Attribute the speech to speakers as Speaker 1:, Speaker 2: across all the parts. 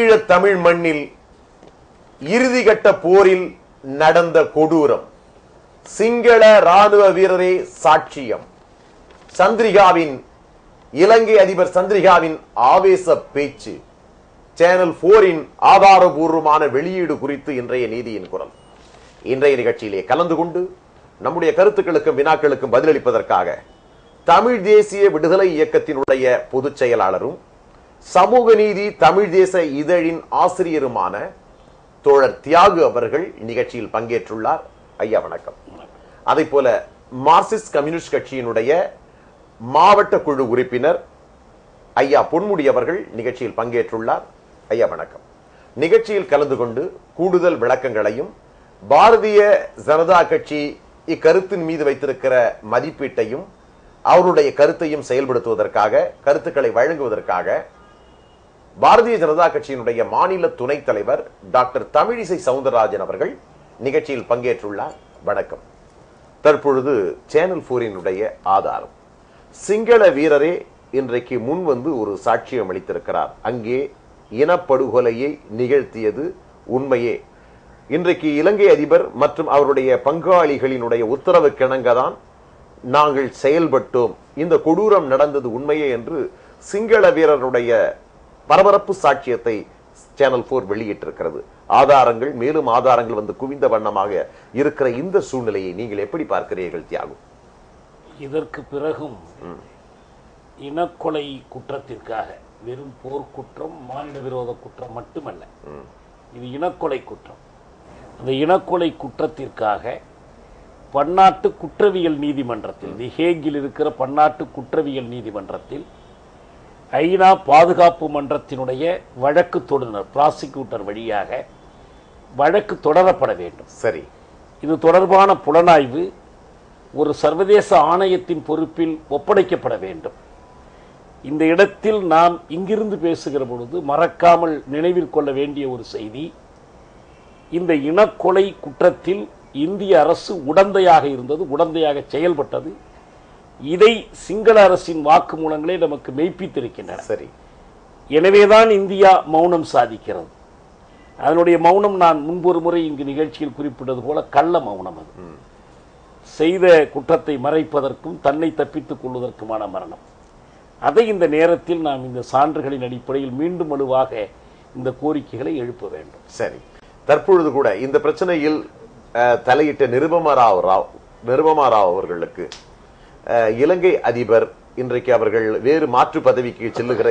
Speaker 1: ஈழத் தமிழ் மண்ணில் இறுதிகட்ட போரில் நடந்த கொடூரம். சிங்கள ராணுவ வீரரே சாட்சியம். சந்திரிகாவின் இலங்கை அதிபர் சந்திரிகாவின் ஆவேச பேச்சு. சேனல் போரின் ஆதாரபூர்வமான வெளியீடு குறித்து இன்றைய நீதியின் குரல். இன்றைய நிகழ்ச்சியிலே கலந்து கொண்டு நம்முடைய கருத்துக்களுக்கும் வினாக்களுக்கும் பதிலளிப்பதற்காக தமிழ் தேசிய விடுதலை இயக்கத்தினுடைய பொதுச் செயலாளரும் சமூக நீதி தமிழ் தேச இதழின் ஆசிரியருமான தோழர் தியாகு அவர்கள் நிகழ்ச்சியில் பங்கேற்றுள்ளார். ஐயா வணக்கம். அதை போல மார்க்சிஸ்ட் கம்யூனிஸ்ட் கட்சியினுடைய மாவட்ட குழு உறுப்பினர் ஐயா பொன்முடி அவர்கள் நிகழ்ச்சியில் பங்கேற்றுள்ளார். ஐயா வணக்கம். நிகழ்ச்சியில் கலந்து கொண்டு கூடுதல் விளக்கங்களையும் பாரதிய ஜனதா கட்சி இக்கருத்தின் மீது வைத்திருக்கிற மதிப்பீட்டையும் அவருடைய கருத்தையும் செயல்படுத்துவதற்காக கருத்துக்களை வழங்குவதற்காக பாரதிய ஜனதா கட்சியினுடைய மாநில துணைத் தலைவர் டாக்டர் தமிழிசை சவுந்தரராஜன் அவர்கள் நிகழ்ச்சியில் பங்கேற்றுள்ளார். வணக்கம். தற்பொழுது சேனல் போரினுடைய ஆதாரம். சிங்கள வீரரே இன்றைக்கு முன் வந்து ஒரு சாட்சியம் அளித்திருக்கிறார். அங்கே இனப்படுகொலையை நிகழ்த்தியது உண்மையே. இன்றைக்கு இலங்கை அதிபர் மற்றும் அவருடைய பங்காளிகளினுடைய உத்தரவு கிணங்க தான் நாங்கள் செயல்பட்டோம். இந்த கொடூரம் நடந்தது உண்மையே என்று சிங்கள வீரருடைய பரபரப்பு சாட்சியத்தை சேனல் போர் வெளியிட்டிருக்கிறது. ஆதாரங்கள் மேலும் ஆதாரங்கள் வந்து குவிந்த வண்ணமாக இருக்கிற இந்த சூழ்நிலையை நீங்கள் எப்படி பார்க்கிறீர்கள் தியாகு?
Speaker 2: இதற்கு பிறகும் இனக்கொலை குற்றத்திற்காக வெறும் போர்க்குற்றம் மாநில விரோத குற்றம் மட்டுமல்ல. இது இனக்கொலை குற்றம். அந்த இனக்கொலை குற்றத்திற்காக பன்னாட்டு குற்றவியல் நீதிமன்றத்தில் தி ஹேகில் இருக்கிற பன்னாட்டு குற்றவியல் நீதிமன்றத்தில் ஐநா பாதுகாப்பு மன்றத்தினுடைய வழக்கு தொடுனர் ப்ராசிக்யூட்டர் வழியாக வழக்கு தொடரப்பட வேண்டும்.
Speaker 1: சரி.
Speaker 2: இது தொடர்பான புலனாய்வு ஒரு சர்வதேச ஆணையத்தின் பொறுப்பில் ஒப்படைக்கப்பட வேண்டும். இந்த இடத்தில் நாம் இங்கிருந்து பேசுகிற பொழுது மறக்காமல் நினைவில் கொள்ள வேண்டிய ஒரு செய்தி இந்த இனக்கொலை குற்றத்தில் இந்திய அரசு உடந்தையாக இருந்தது உடந்தையாக செயல்பட்டது. இதை சிங்கள அரசின் வாக்குமூலங்களே நமக்கு மெய்ப்பித்திருக்கின்றன.
Speaker 1: சரி.
Speaker 2: எனவேதான் இந்தியா மௌனம் சாதிக்கிறது. அதனுடைய மௌனம் நான் முன்பொரு முறை இங்கு நிகழ்ச்சியில் குறிப்பிட்டது போல கள்ள மௌனம் அது. செய்த குற்றத்தை மறைப்பதற்கும் தன்னை தப்பித்துக் கொள்வதற்குமான மரணம். அதை இந்த நேரத்தில் நாம் இந்த சான்றுகளின் அடிப்படையில் மீண்டும் வலுவாக இந்த கோரிக்கைகளை எழுப்ப வேண்டும்.
Speaker 1: சரி. தற்பொழுது கூட இந்த பிரச்சனையில் தலையிட்ட நிருபமா ராவ் ராவ் நிருபமா ராவ் அவர்களுக்கு இலங்கை அதிபர் இன்றைக்கு அவர்கள் வேறு மாற்று பதவிக்கு செல்லுகிற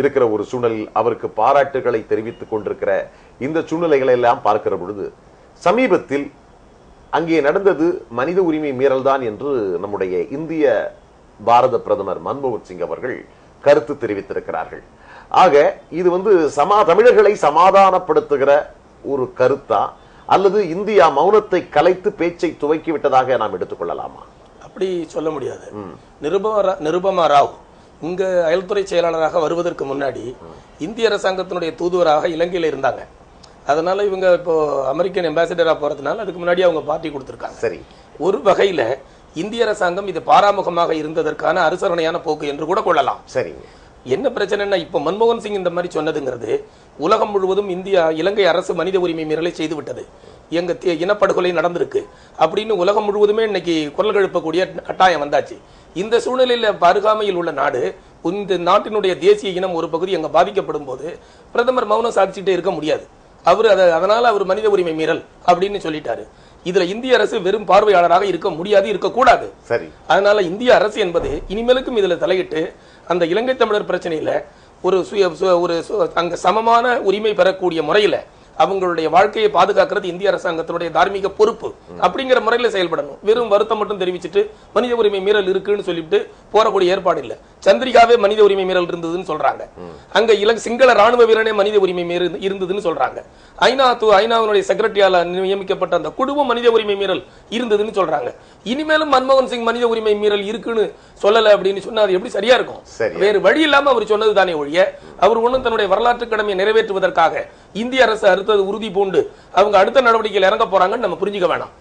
Speaker 1: இருக்கிற ஒரு சூழலில் அவருக்கு பாராட்டுகளை தெரிவித்துக் கொண்டிருக்கிற இந்த சூழ்நிலைகளை எல்லாம் பார்க்கிற பொழுது சமீபத்தில் அங்கே நடந்தது மனித உரிமை மீறல்தான் என்று நம்முடைய இந்திய பாரத பிரதமர் மன்மோகன் சிங் அவர்கள் கருத்து தெரிவித்திருக்கிறார்கள். ஆக இது வந்து சமா தமிழர்களை சமாதானப்படுத்துகிற ஒரு கருத்தா? அல்லது இந்தியா மௌனத்தை கலைத்து பேச்சை துவக்கி விட்டதாக நாம் எடுத்துக்கொள்ளலாமா
Speaker 3: அப்படி சொல்ல முடியாது. நிருபமா ராவ் இங்க அயல்துறை செயலாளராக வருவதற்கு முன்னாடி இந்திய அரசாங்கத்தினுடைய தூதுவராக இலங்கையில இருந்தாங்க. அதனால இவங்க இப்போ அமெரிக்கன் அம்பாசிடரா போறதுனால அதுக்கு முன்னாடி அவங்க பார்ட்டி கொடுத்திருக்காங்க.
Speaker 1: சரி.
Speaker 3: ஒரு வகையில இந்திய அரசாங்கம் இது பாராமுகமாக இருந்ததற்கான அனுசரணையான போக்கு என்று கூட கொள்ளலாம்.
Speaker 1: சரிங்க
Speaker 3: என்ன பிரச்சனைன்னா இப்ப மன்மோகன் சிங் இந்த மாதிரி சொன்னதுங்கிறது உலகம் முழுவதும் இந்தியா இலங்கை அரசு மனித உரிமை மீறலை செய்து விட்டது எங்க தி- இனப்படுகொலை நடந்திருக்கு அப்படின்னு உலகம் முழுவதுமே இன்னைக்கு குரல் எழுப்பக்கூடிய கட்டாயம் வந்தாச்சு. இந்த சூழ்நிலையில அருகாமையில் உள்ள நாடு இந்த நாட்டினுடைய தேசிய இனம் ஒரு பகுதி அங்க பாதிக்கப்படும் போது பிரதமர் மௌனம் சாதிச்சுட்டே இருக்க முடியாது. அவர் அதை அதனால அவர் மனித உரிமை மீறல் அப்படின்னு சொல்லிட்டாரு. இதுல இந்திய அரசு வெறும் பார்வையாளராக இருக்க முடியாது இருக்கக்கூடாது
Speaker 1: சரி.
Speaker 3: அதனால இந்திய அரசு என்பது இனிமேலுக்கும் இதுல தலையிட்டு அந்த இலங்கை தமிழர் பிரச்சனையில ஒரு சுய ஒரு அங்க சமமான உரிமை பெறக்கூடிய முறையில அவங்களுடைய வாழ்க்கையை பாதுகாக்கிறது இந்திய அரசாங்கத்தினுடைய தார்மீக பொறுப்பு அப்படிங்கிற முறையில செயல்படணும். வெறும் வருத்தம் மட்டும் தெரிவிச்சுட்டு மனித உரிமை மீறல் இருக்குன்னு சொல்லிட்டு போறக்கூடிய ஏற்பாடு இல்ல. சந்திரிகாவே மனித உரிமை மீறல் இருந்ததுன்னு சொல்றாங்க. அங்க இலங்கை சிங்கள ராணுவ வீரனே மனித உரிமை மீறல் இருந்ததுன்னு சொல்றாங்க. ஐநா து ஐநாவினுடைய செக்ரட்டரியால நியமிக்கப்பட்ட அந்த குழுவும் மனித உரிமை மீறல் இருந்ததுன்னு சொல்றாங்க. இனிமேலும் மன்மோகன் சிங் மனித உரிமை மீறல் இருக்குன்னு சொல்லல அப்படின்னு சொன்னா அது எப்படி சரியா இருக்கும். வேறு வழி இல்லாம அவர் சொன்னது தானே ஒழிய அவர் ஒண்ணும் தன்னுடைய வரலாற்று கடமையை நிறைவேற்றுவதற்காக இந்திய அரசு அடுத்தது உறுதி பூண்டு அவங்க அடுத்த நடவடிக்கையில் இறங்க போறாங்கன்னு நம்ம புரிஞ்சுக்க வேணாம்.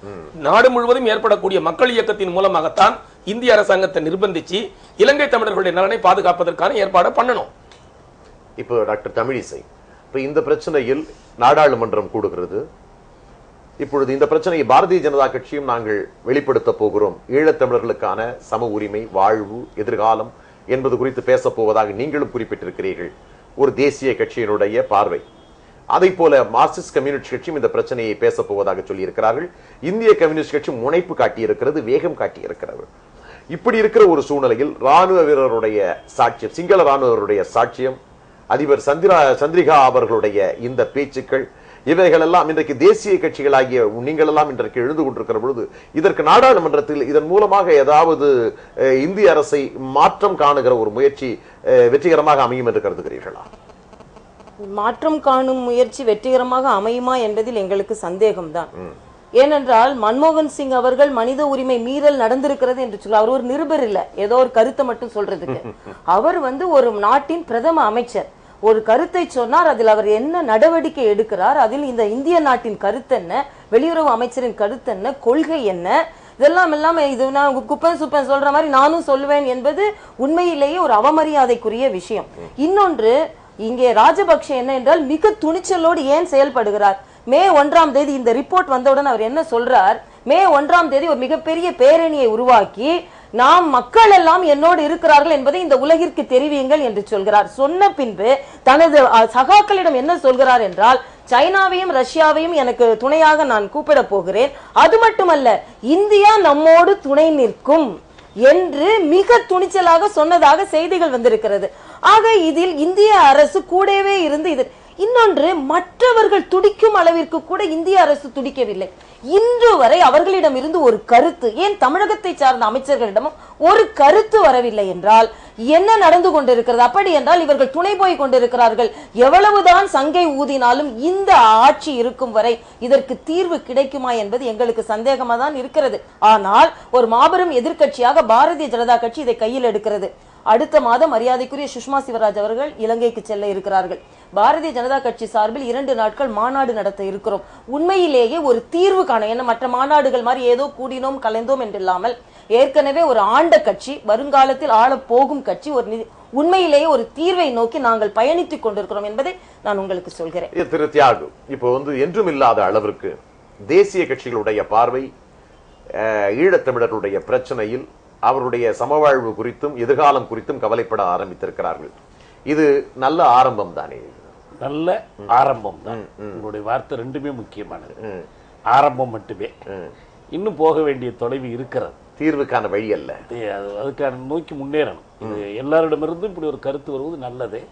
Speaker 3: நாடு முழுவதும் ஏற்படக்கூடிய மக்கள் இயக்கத்தின் மூலமாகத்தான் இந்திய அரசாங்கத்தை நிர்பந்திச்சு இலங்கை தமிழர்களுடைய நலனை பாதுகாப்பதற்கான ஏற்பாடை பண்ணணும்.
Speaker 1: இப்போ டாக்டர் தமிழிசை இப்போ இந்த பிரச்சனையில் நாடாளுமன்றம் கூடுகிறது. இப்பொழுது இந்த பிரச்சனையை பாரதிய ஜனதா கட்சியும் நாங்கள் வெளிப்படுத்த போகிறோம். ஈழத்தமிழர்களுக்கான சம உரிமை வாழ்வு எதிர்காலம் என்பது குறித்து பேசப் போவதாக நீங்களும் குறிப்பிட்டிருக்கிறீர்கள். ஒரு தேசிய கட்சியினுடைய பார்வை. அதை போல மார்க்சிஸ்ட் கம்யூனிஸ்ட் கட்சியும் இந்த பிரச்சனையை பேசப் போவதாக சொல்லியிருக்கிறார்கள். இந்திய கம்யூனிஸ்ட் கட்சி முனைப்பு காட்டியிருக்கிறது வேகம் காட்டியிருக்கிறது. இப்படி இருக்கிற ஒரு சூழ்நிலையில் ராணுவ வீரருடைய சாட்சியம் சிங்கள ராணுவருடைய சாட்சியம் அதிபர் சந்திரா சந்திரிகா அவர்களுடைய இந்த பேச்சுக்கள் இவைகளெல்லாம் இன்றைக்கு தேசிய கட்சிகளாகிய நீங்கள் எல்லாம் இன்றைக்கு எழுந்து கொண்டிருக்கிற பொழுது இதற்கு நாடாளுமன்றத்தில் இதன் மூலமாக ஏதாவது இந்திய அரசை மாற்றம் காணுகிற ஒரு முயற்சி வெற்றிகரமாக அமையும் என்று கருதுகிறீர்களா?
Speaker 4: மாற்றம் காணும் முயற்சி வெற்றிகரமாக அமையுமா என்பதில் எங்களுக்கு சந்தேகம்தான். ஏனென்றால் மன்மோகன் சிங் அவர்கள் மனித உரிமை மீறல் நடந்திருக்கிறது என்று சொல்ல அவர் ஒரு நிருபர் இல்ல. ஏதோ ஒரு கருத்தை மட்டும் சொல்றதுக்கு. அவர் வந்து ஒரு நாட்டின் பிரதம அமைச்சர். ஒரு கருத்தை சொன்னார் அதில் அவர் என்ன நடவடிக்கை எடுக்கிறார் அதில் இந்த இந்திய நாட்டின் கருத்து என்ன வெளியுறவு அமைச்சரின் கருத்து என்ன கொள்கை என்ன இதெல்லாம் இல்லாம இது நான் குப்பன் சுப்பன் சொல்ற மாதிரி நானும் சொல்லுவேன் என்பது உண்மையிலேயே ஒரு அவமரியாதைக்குரிய விஷயம். இன்னொன்று இங்கே ராஜபக்ஷ என்ன என்றால் மிக துணிச்சலோடு ஏன் செயல்படுகிறார்? மே ஒன்றாம் தேதி இந்த ரிப்போர்ட் வந்தவுடன் அவர் என்ன சொல்றார்? மே ஒன்றாம் தேதி ஒரு மிகப்பெரிய பேரணியை உருவாக்கி நாம் மக்கள் எல்லாம் என்னோடு இருக்கிறார்கள் என்பதை இந்த உலகிற்கு தெரிவியுங்கள் என்று சொல்கிறார். சொன்ன பின்பு தனது சகாக்களிடம் என்ன சொல்கிறார் என்றால் சைனாவையும் ரஷ்யாவையும் எனக்கு துணையாக நான் கூப்பிட போகிறேன். அது மட்டுமல்ல இந்தியா நம்மோடு துணை நிற்கும் என்று மிக துணிச்சலாக சொன்னதாக செய்திகள் வந்திருக்கிறது. ஆக இதில் இந்திய அரசு கூடவே இருந்து இது இன்னொன்று மற்றவர்கள் துடிக்கும் அளவிற்கு கூட இந்திய அரசு துடிக்கவில்லை. இன்று வரை அவர்களிடம் இருந்து ஒரு கருத்து ஏன் தமிழகத்தை சார்ந்த அமைச்சர்களிடமும் ஒரு கருத்து வரவில்லை என்றால் என்ன நடந்து கொண்டிருக்கிறது? அப்படி என்றால் இவர்கள் துணை போய் கொண்டிருக்கிறார்கள். எவ்வளவுதான் சங்கை ஊதினாலும் இந்த ஆட்சி இருக்கும் வரை இதற்கு தீர்வு கிடைக்குமா என்பது எங்களுக்கு சந்தேகமா தான் இருக்கிறது. ஆனால் ஒரு மாபெரும் எதிர்கட்சியாக பாரதிய ஜனதா கட்சி இதை கையில் எடுக்கிறது. அடுத்த மாதம் மரியாதைக்குரிய சுஷ்மா சிவராஜ் அவர்கள் இலங்கைக்கு செல்ல இருக்கிறார்கள். பாரதிய ஜனதா கட்சி சார்பில் இரண்டு நாட்கள் மாநாடு நடத்த இருக்கிறோம். உண்மையிலேயே ஒரு தீர்வு காண ஏன்னா மற்ற மாநாடுகள் மாதிரி ஏதோ கூடினோம் கலைந்தோம் என்றில்லாமல் ஏற்கனவே ஒரு ஆண்ட கட்சி வருங்காலத்தில் ஆள போகும் கட்சி ஒரு உண்மையிலேயே ஒரு தீர்வை நோக்கி நாங்கள் பயணித்துக் கொண்டிருக்கிறோம் என்பதை நான் உங்களுக்கு சொல்கிறேன்.
Speaker 1: திரு தியாகு. இப்போ வந்து என்றும் இல்லாத அளவிற்கு தேசிய கட்சிகளுடைய பார்வை ஈழத்தமிழர்களுடைய பிரச்சனையில் அவருடைய சமவாழ்வு குறித்தும் எதிர்காலம் குறித்தும் கவலைப்பட ஆரம்பித்திருக்கிறார்கள். இது நல்ல ஆரம்பம் தானே?
Speaker 2: நல்ல ஆரம்பம் தான். உங்களுடைய வார்த்தை ரெண்டுமே முக்கியமானது. ஆரம்பம் மட்டுமே. இன்னும் போக வேண்டிய தொலைவு இருக்கிறது.
Speaker 1: தீர்வுக்கான வழி அல்ல.
Speaker 2: அது அது- அதுக்கான நோக்கி முன்னேறணும். இது எல்லாரிடமிருந்தும் இப்படி ஒரு கருத்து வருவது நல்லது.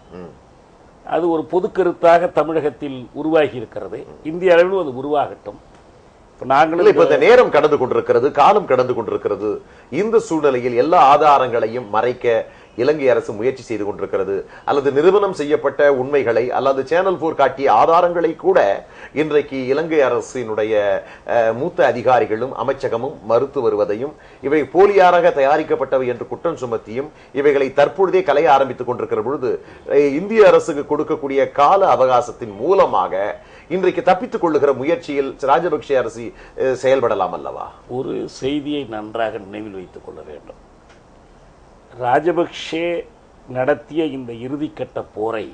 Speaker 2: அது ஒரு பொது கருத்தாக தமிழகத்தில் உருவாகி இருக்கிறது. இந்திய அளவிலும் அது உருவாகட்டும். நாங்களும்
Speaker 1: இப்ப நேரம் கடந்து கொண்டிருக்கிறது காலம் கடந்து கொண்டிருக்கிறது. இந்த சூழ்நிலையில் எல்லா ஆதாரங்களையும் மறைக்க இலங்கை அரசு முயற்சி செய்து கொண்டிருக்கிறது. அல்லது நிறுவனம் செய்யப்பட்ட உண்மைகளை அல்லது சேனல் போர் காட்டிய ஆதாரங்களை கூட இன்றைக்கு இலங்கை அரசினுடைய மூத்த அதிகாரிகளும் அமைச்சகமும் மறுத்து வருவதையும் இவை போலியாராக தயாரிக்கப்பட்டவை என்று குற்றம் சுமத்தியும் இவைகளை தற்பொழுதே கலைய ஆரம்பித்துக் கொண்டிருக்கிற பொழுது இந்திய அரசுக்கு கொடுக்கக்கூடிய கால அவகாசத்தின் மூலமாக இன்றைக்கு தப்பித்துக் கொள்ளுகிற முயற்சியில் ராஜபக்ஷ அரசு செயல்படலாம் அல்லவா?
Speaker 2: ஒரு செய்தியை நன்றாக நினைவில் வைத்துக் கொள்ள வேண்டும். ராஜபக்ஷே நடத்திய இந்த இறுதிக்கட்ட போரை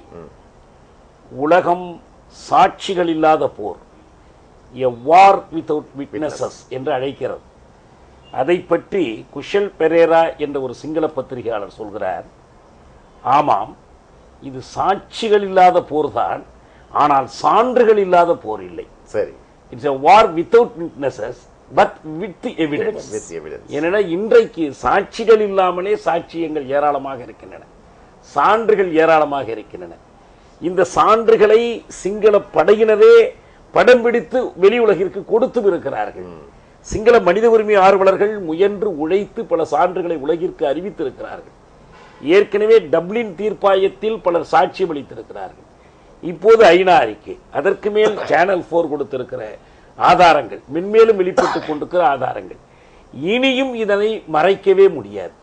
Speaker 2: உலகம் சாட்சிகள் இல்லாத போர் எ வார் வித்தவுட் விட்னஸஸ் என்று அழைக்கிறது. அதை பற்றி குஷல் பெரேரா என்ற ஒரு சிங்கள பத்திரிகையாளர் சொல்கிறார் ஆமாம் இது சாட்சிகள் இல்லாத போர்தான் ஆனால் சான்றுகள் இல்லாத போர் இல்லை.
Speaker 1: சரி.
Speaker 2: It's a war without witnesses but with the evidence.
Speaker 1: With evidence.
Speaker 2: ஏனென்றால் இன்றைக்கு சாட்சிகள் இல்லாமலே சாட்சியங்கள் ஏராளமாக இருக்கின்றன. சான்றுகள் ஏராளமாக இருக்கின்றன. இந்த சான்றுகளை சிங்கள படையினரே படம் பிடித்து வெளி உலகிற்கு கொடுத்தும் இருக்கிறார்கள். சிங்கள மனித உரிமை ஆர்வலர்கள் முயன்று உழைத்து பல சான்றுகளை உலகிற்கு அறிவித்திருக்கிறார்கள். ஏற்கனவே டப்ளின் தீர்ப்பாயத்தில் பலர் சாட்சியம் அளித்திருக்கிறார்கள் இப்போது ஐநா அறிக்கை அதற்கு மேல் சேனல் போர் கொடுத்திருக்கிற ஆதாரங்கள். மென்மேலும் வெளிப்பட்டுக் கொண்டிருக்கிற ஆதாரங்கள். இனியும் இதனை மறைக்கவே முடியாது.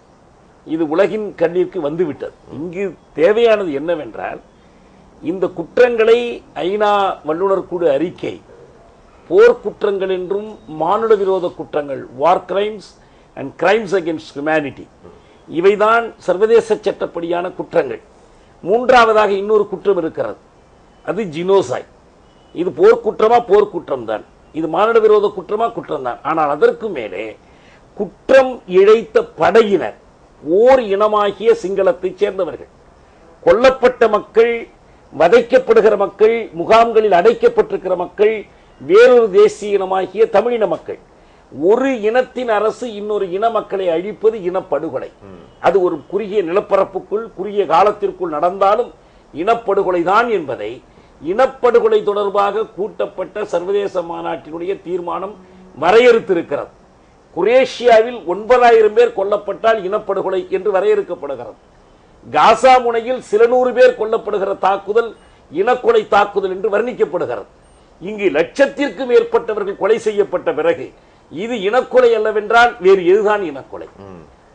Speaker 2: இது உலகின் கண்ணிற்கு வந்துவிட்டது. இங்கு தேவையானது என்னவென்றால் இந்த குற்றங்களை ஐநா வல்லுநர் குழு அறிக்கை போர்க்குற்றங்கள் என்றும் மானுட விரோத குற்றங்கள் war crimes and crimes against humanity இவைதான் சர்வதேச சட்டப்படியான குற்றங்கள். மூன்றாவதாக இன்னொரு குற்றம் இருக்கிறது. அது ஜினோசாய் இது போர்க்குற்றமா போர்க்குற்றம் தான் இது மானிட விரோத குற்றமா? குற்றம் தான் ஆனால் அதற்கு மேலே குற்றம் இழைத்த படையினர் ஓர் இனமாகிய சிங்களத்தைச் சேர்ந்தவர்கள் கொல்லப்பட்ட மக்கள் வதைக்கப்படுகிற மக்கள் முகாம்களில் அடைக்கப்பட்டிருக்கிற மக்கள் வேறொரு தேசிய இனமாகிய தமிழின மக்கள். ஒரு இனத்தின் அரசு இன்னொரு இன மக்களை அழிப்பது இனப்படுகொலை. அது ஒரு குறுகிய நிலப்பரப்புக்குள் குறுகிய காலத்திற்குள் நடந்தாலும் இனப்படுகொலை தான் என்பதை இனப்படுகொலை தொடர்பாக கூட்டப்பட்ட சர்வதேச மாநாட்டினுடைய தீர்மானம் வரையறுத்திருக்கிறது. குரேஷியாவில் ஒன்பதாயிரம் பேர் கொல்லப்பட்டால் இனப்படுகொலை என்று வரையறுக்கப்படுகிறது. காசா முனையில் சில நூறு பேர் கொல்லப்படுகிற தாக்குதல் இனக்கொலை தாக்குதல் என்று வர்ணிக்கப்படுகிறது. இங்கு லட்சத்திற்கு மேற்பட்டவர்கள் கொலை செய்யப்பட்ட பிறகு இது இனக்கொலை அல்லவென்றால் வேறு எதுதான் இனக்கொலை?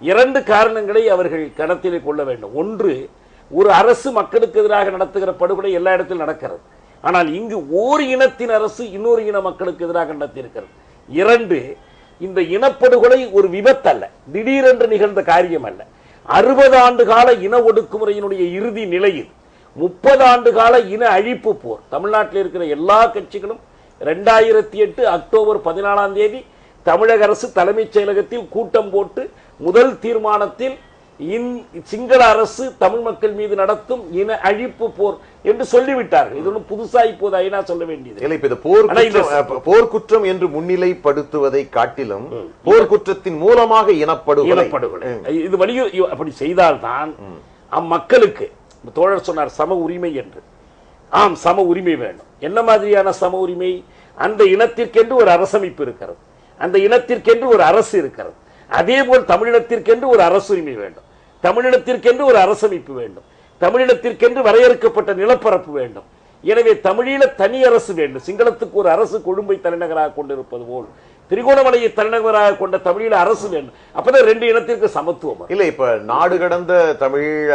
Speaker 2: இரண்டு காரணங்களை அவர்கள் கணத்திலே கொள்ள வேண்டும். ஒன்று ஒரு அரசு மக்களுக்கு எதிராக நடத்துகிற படுகொலை எல்லா இடத்திலும் நடக்கிறது. ஆனால் இங்கு ஓர் இனத்தின் அரசு இன்னொரு இன மக்களுக்கு எதிராக நடத்தியிருக்கிறது. இரண்டு இந்த இனப்படுகொலை ஒரு விபத்து அல்ல திடீரென்று நிகழ்ந்த காரியம் அல்ல அறுபது ஆண்டு கால இன ஒடுக்குமுறையினுடைய இறுதி நிலையில் முப்பது ஆண்டு கால இன அழிப்பு போர் தமிழ்நாட்டில் இருக்கிற எல்லா கட்சிகளும் ரெண்டாயிரத்தி எட்டு அக்டோபர் பதினாலாம் தேதி தமிழக அரசு தலைமைச் செயலகத்தில் கூட்டம் போட்டு முதல் தீர்மானத்தில் சிங்கள அரசு தமிழ் மக்கள் மீது நடத்தும் இன அழிப்பு போர் என்று சொல்லிவிட்டார்கள். இது ஒன்றும் புதுசா இப்போது ஐநா சொல்ல வேண்டியது.
Speaker 1: இல்லை இது போர் போர்க்குற்றம் என்று முன்னிலைப்படுத்துவதை காட்டிலும் போர்க்குற்றத்தின் மூலமாக இனப்படுகொலை.
Speaker 2: இனப்படுகொலை. இது வலியு இ- அப்படி செய்தால்தான் அம்மக்களுக்கு தோழர் சொன்னார் சம உரிமை என்று. ஆம் சம உரிமை வேண்டும் என்ன மாதிரியான சம உரிமை? அந்த இனத்திற்கென்று ஒரு அரசமைப்பு இருக்கிறது. அந்த இனத்திற்கென்று ஒரு அரசு இருக்கிறது. அதே போல் தமிழினத்திற்கென்று ஒரு அரசுரிமை வேண்டும். தமிழினத்திற்கென்று ஒரு அரசமைப்பு வேண்டும். தமிழினத்திற்கென்று வரையறுக்கப்பட்ட நிலப்பரப்பு வேண்டும். எனவே தமிழீழ தனி அரசு வேண்டும். சிங்களத்துக்கு ஒரு அரசு கொழும்பை தலைநகராக கொண்டிருப்பது போல் திரிகோணமலையை தலைநகராக கொண்ட தமிழீழ அரசு வேண்டும். அப்பதான் ரெண்டு இனத்திற்கு சமத்துவம்
Speaker 1: இல்லை இப்ப நாடு கடந்த தமிழீழ